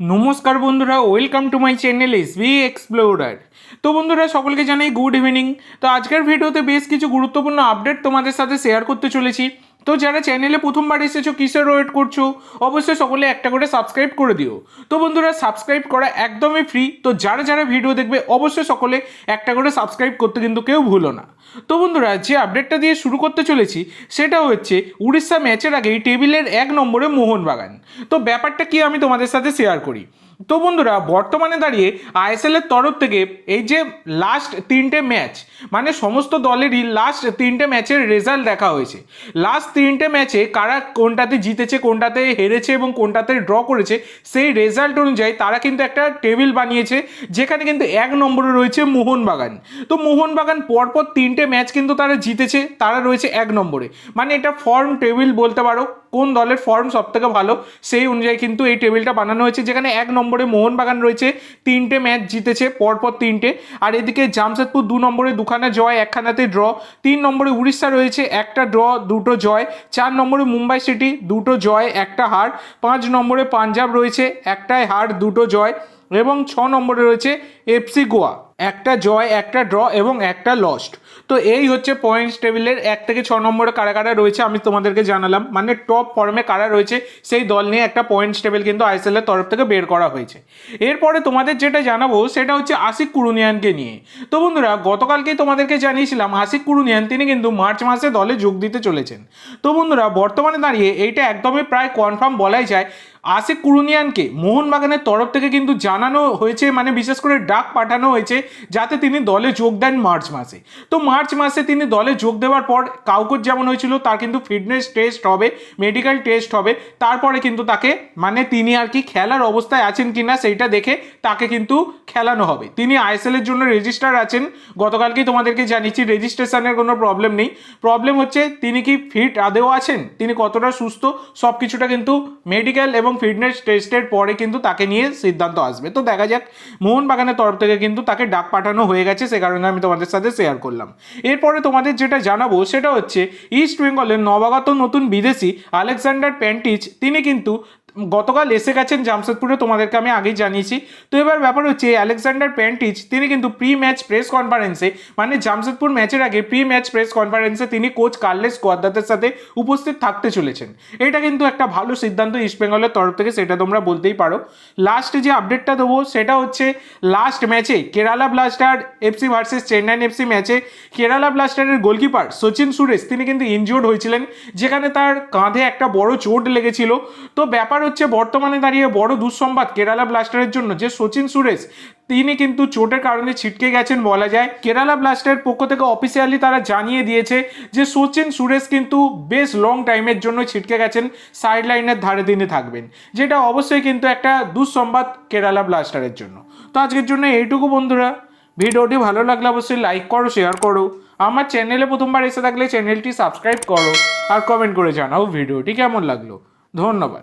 নমস্কার বন্ধুরা welcome to my channel S B Explorer তো বন্ধুরা, সকলকে জানাই গুড ইভিনিং তো আজকের ভিডিওতে বেশ কিছু গুরুত্বপূর্ণ আপডেট তোমাদের সাথে শেয়ার করতে চলেছি। তো যারা চ্যানেলে প্রথমবার এসেছ, কিসের ওয়েট করছ, অবশ্যই সকলে একটা করে সাবস্ক্রাইব করে দিও। তো বন্ধুরা সাবস্ক্রাইব করা একদমই ফ্রি তো যারা যারা ভিডিও দেখবে, অবশ্যই সকলে একটা করে সাবস্ক্রাইব করতে কিন্তু কেউ ভুলো না। তো বন্ধুরা, যে আপডেটটা দিয়ে শুরু করতে চলেছি, সেটা হচ্ছে উড়িষ্যা ম্যাচের আগেই টেবিলের এক নম্বরে মোহনবাগান। তো ব্যাপারটা কি আমি তোমাদের সাথে শেয়ার করি? তো বন্ধুরা, বর্তমানে দাঁড়িয়ে আইএসএল এর তরফ থেকে এই যে লাস্ট তিনটে ম্যাচ মানে সমস্ত দলেরই লাস্ট তিনটে ম্যাচের রেজাল্ট দেখা হয়েছে। লাস্ট তিনটে ম্যাচে কারা কোনটাতে জিতেছে, কোনটাতে হেরেছে এবং কোনটাতে ড্র করেছে, সেই রেজাল্ট অনুযায়ী তারা কিন্তু একটা টেবিল বানিয়েছে, যেখানে কিন্তু এক নম্বরে রয়েছে মোহনবাগান। তো মোহনবাগান পরপর তিনটে ম্যাচ কিন্তু তারা জিতেছে, তারা রয়েছে এক নম্বরে। মানে এটা ফর্ম টেবিল বলতে পারো কোন দলের ফর্ম সব থেকে ভালো, সেই অনুযায়ী কিন্তু এই টেবিলটা বানানো হয়েছে, যেখানে এক নম্বরে মোহনবাগান রয়েছে, তিনটে ম্যাচ জিতেছে, পরপর তিনটে। আর এদিকে জামশেদপুর দু নম্বরে দুখানা জয়, একখানাতে ড্র তিন নম্বরে উড়িষ্যা রয়েছে, একটা ড্র দুটো জয়। চার নম্বরে মুম্বাই সিটি দুটো জয়, একটা হার। পাঁচ নম্বরে পাঞ্জাব রয়েছে, একটাই হার, দুটো জয়। এবং ছ নম্বরে রয়েছে এফসি গোয়া একটা জয়, একটা ড্র এবং একটা লস্ট তো এই হচ্ছে পয়েন্টস টেবিলের এক থেকে ছ নম্বরে কারা কারা রয়েছে আমি তোমাদেরকে জানালাম। মানে টপ ফর্মে কারা রয়েছে সেই দল নিয়ে একটা পয়েন্টস টেবিল কিন্তু আইএসএল এর তরফ থেকে বের করা হয়েছে। এরপরে তোমাদের যেটা জানাব সেটা হচ্ছে আশিক কুরুনিয়ানকে নিয়ে। তো বন্ধুরা, গতকালকেই তোমাদেরকে জানিয়েছিলাম আশিক কুরুনিয়ান তিনি কিন্তু মার্চ মাসে দলে যোগ দিতে চলেছেন। তো বন্ধুরা, বর্তমানে দাঁড়িয়ে এইটা একদমই প্রায় কনফার্ম বলাই যায় আশিক কুরুনিয়ানকে মোহনবাগানের তরফ থেকে কিন্তু জানানো হয়েছে মানে বিশেষ করে ডাক পাঠানো হয়েছে, যাতে তিনি দলে যোগ দেন মার্চ মাসে। তো মার্চ মাসে তিনি দলে যোগ দেওয়ার পর কাউকুর যেমন হয়েছিল, তার কিন্তু ফিটনেস টেস্ট হবে, মেডিকেল টেস্ট হবে, তারপরে কিন্তু তাকে মানে তিনি আর কি খেলার অবস্থায় আছেন কি না সেইটা দেখে তাকে কিন্তু খেলানো হবে। তিনি আইএসএল এর জন্য রেজিস্টার আছেন গতকালকেই তোমাদেরকে জানিয়েছি, রেজিস্ট্রেশনের কোনো প্রবলেম নেই। প্রবলেম হচ্ছে, তিনি কি ফিট আদেও আছেন? তিনি কতটা সুস্থ? সব কিছুটা কিন্তু মেডিকেল এবং ফিটনেস টেস্টের পরে কিন্তু তাকে নিয়ে সিদ্ধান্ত আসবে। তো দেখা যাক, মোহনবাগানের তরফ থেকে কিন্তু তাকে ডাক পাঠানো হয়ে গেছে, সে কারণে আমি তোমাদের সাথে শেয়ার করলাম। এরপরে তোমাদের যেটা জানাব, সেটা হচ্ছে ইস্ট বেঙ্গলের নবাগত নতুন বিদেশি আলেকজান্ডার প্যান্টিচ তিনি কিন্তু গতকাল এসে গেছেন জামশেদপুরে, তোমাদেরকে আমি আগেই জানিয়েছি। তো এবার ব্যাপার হচ্ছে, আলেকজান্ডার প্যান্টিচ, তিনি কিন্তু প্রি ম্যাচ প্রেস কনফারেন্সে মানে জামশেদপুর ম্যাচের আগে প্রি ম্যাচ প্রেস কনফারেন্সে তিনি কোচ কার্লেস কোয়াদ্দাতের সাথে উপস্থিত থাকতে চলেছেন। এটা কিন্তু একটা ভালো সিদ্ধান্ত ইস্টবেঙ্গলের তরফ থেকে, সেটা তোমরা বলতেই পারো। লাস্টে যে আপডেটটা দেবো, সেটা হচ্ছে লাস্ট ম্যাচে Kerala Blaster FC versus Chennaiyin FC ম্যাচে কেরালা ব্লাস্টারের গোলকিপার সচিন সুরেশ তিনি কিন্তু ইনজিওর্ড হয়েছিলেন, যেখানে তার কাঁধে একটা বড় চোট লেগেছিল। তো ব্যাপার হচ্ছে বর্তমানে দাঁড়িয়ে বড় দুঃসংবাদ কেরালা ব্লাস্টারের জন্য, যে সচিন সুরেশ, তিনি কিন্তু চোটের কারণে ছিটকে গেছেন বলা যায়। কেরালা ব্লাস্টারের পক্ষ থেকে অফিসিয়ালি তারা জানিয়ে দিয়েছে যে সচিন সুরেশ কিন্তু বেশ লং টাইমের জন্য ছিটকে গেছেন সাইড লাইনের ধারে তিনি থাকবেন, যেটা অবশ্যই কিন্তু একটা দুঃসংবাদ কেরালা ব্লাস্টারের জন্য। তো আজকের জন্য এইটুকু বন্ধুরা। ভিডিওটি ভালো লাগলে অবশ্যই লাইক করো শেয়ার করো। আমার চ্যানেলে প্রথমবার এসে থাকলে চ্যানেলটি সাবস্ক্রাইব করো আর কমেন্ট করে জানাও ভিডিওটি কেমন লাগল। ধন্যবাদ।